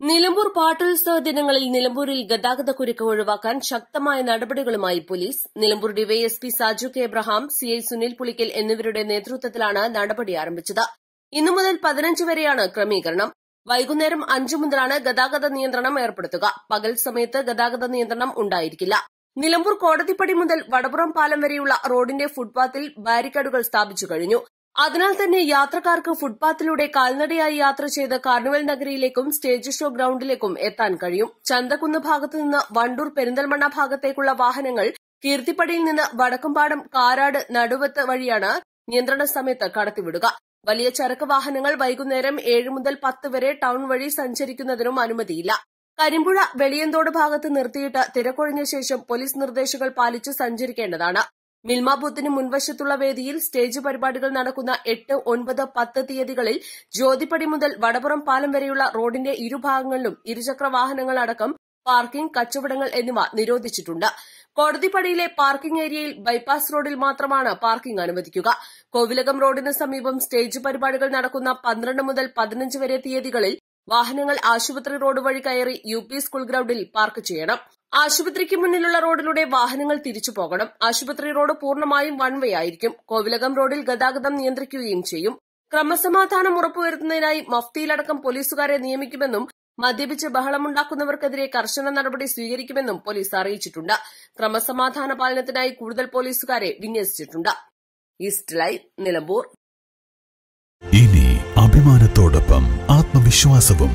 Nilambur പാട്ടോത്സവ ദിനങ്ങളിൽ നിലമ്പൂരിൽ ഗതാഗത കുരുക്ക് ഒഴിവാക്കാൻ ശക്തമായ നടപടികളുമായി police. Nilambur DYSP Saju K Abraham CI Sunil Pulickal എന്നിവരുടെ നേതൃത്വത്തിലാണ് നടപടി ആരംഭിച്ചത്. ഇന്നു മുതൽ പതിനഞ്ച് വരെയാണ് ക്രമീകരണം. വൈകുന്നേരം അഞ്ചു മുതലാണ് ഗതാഗത നിയന്ത്രണം ഏർപ്പെടുത്തുക. പകൽ സമയത്ത് ഗതാഗത നിയന്ത്രണം ഉണ്ടായിരിക്കില്ല. നിലമ്പൂർ കോടതിപ്പടി മുതൽ വടപുറം പാലം വരെയുള്ള റോഡിന്റെ ഫുട്പാത്തിൽ ബാരിക്കേഡുകൾ സ്ഥാപിച്ചു കഴിഞ്ഞു. അതിനാൽ തന്നെ യാത്രക്കാർക്ക് ഫുട്പാത്തിലൂടെ കാൽനടയായി യാത്ര ചെയ്ത് കാർണിവൽ നഗരിയിലേക്കും സ്റ്റേജ് ഷോ ഗ്രൌണ്ടിലേക്കും എത്താൻ കഴിയും. ചന്തക്കുന്ന് ഭാഗത്തു നിന്ന് വണ്ടൂർ പെരിന്തൽമണ്ണ ഭാഗത്തേക്കുള്ള വാഹനങ്ങൾ കീർത്തിപ്പടിയിൽ നിന്ന് വടക്കുംപാടം കാരാട് നടുവത്ത് വഴിയാണ് നിയന്ത്രണ സമയത്ത് കടത്തിവിടുക. വലിയ ചരക്ക് വാഹനങ്ങൾ വൈകുന്നേരം ഏഴ് മുതൽ പത്ത് വരെ ടൌൺ വഴി സഞ്ചരിക്കുന്നതിനും അനുമതിയില്ല. കരിമ്പുഴ വെളിയന്തോട് ഭാഗത്ത് നിർത്തിയിട്ട് തിരക്കൊഴിഞ്ഞ ശേഷം പോലീസ് നിർദ്ദേശങ്ങൾ പാലിച്ച് സഞ്ചരിക്കേണ്ടതാണ്. മിൽമ ബൂത്തിന് മുൻവശത്തുള്ള വേദിയിൽ സ്റ്റേജ് പരിപാടികൾ നടക്കുന്ന എട്ട് ഒൻപത് പത്ത് തീയതികളിൽ ജ്യോതിപ്പടി മുതൽ വടപുറം പാലം വരെയുള്ള റോഡിന്റെ ഇരുഭാഗങ്ങളിലും ഇരുചക്ര വാഹനങ്ങൾ അടക്കം പാർക്കിംഗ് കച്ചവടങ്ങൾ എന്നിവ നിരോധിച്ചിട്ടുണ്ട്. കോടതിപ്പടിയിലെ പാർക്കിംഗ് ഏരിയയിൽ ബൈപ്പാസ് റോഡിൽ മാത്രമാണ് പാർക്കിംഗ് അനുവദിക്കുക. കോവിലകം റോഡിന് സമീപം സ്റ്റേജ് പരിപാടികൾ നടക്കുന്ന പന്ത്രണ്ട് മുതൽ പതിനഞ്ച് വരെ തീയതികളിൽ വാഹനങ്ങൾ ആശുപത്രി റോഡ് വഴി കയറി യു പി സ്കൂൾ ഗ്രൌണ്ടിൽ പാർക്ക് ചെയ്യണം. ആശുപത്രിക്ക് മുന്നിലുള്ള റോഡിലൂടെ വാഹനങ്ങൾ തിരിച്ചു പോകണം. ആശുപത്രി റോഡ് പൂർണമായും വൺ വേ ആയിരിക്കും. കോവിലകം റോഡിൽ ഗതാഗതം നിയന്ത്രിക്കുകയും ചെയ്യും. ക്രമസമാധാനം ഉറപ്പുവരുത്തുന്നതിനായി മഫ്തിയിലടക്കം പോലീസുകാരെ നിയമിക്കുമെന്നും മദ്യപിച്ച് ബഹളമുണ്ടാക്കുന്നവർക്കെതിരെ കർശന നടപടി സ്വീകരിക്കുമെന്നും പോലീസ് അറിയിച്ചിട്ടുണ്ട്. ക്രമസമാധാന പാലനത്തിനായി കൂടുതൽ പോലീസുകാരെ വിന്യസിച്ചിട്ടുണ്ട്. ഈസ്റ്റ് ഇനി അഭിമാനത്തോടൊപ്പം ആത്മവിശ്വാസവും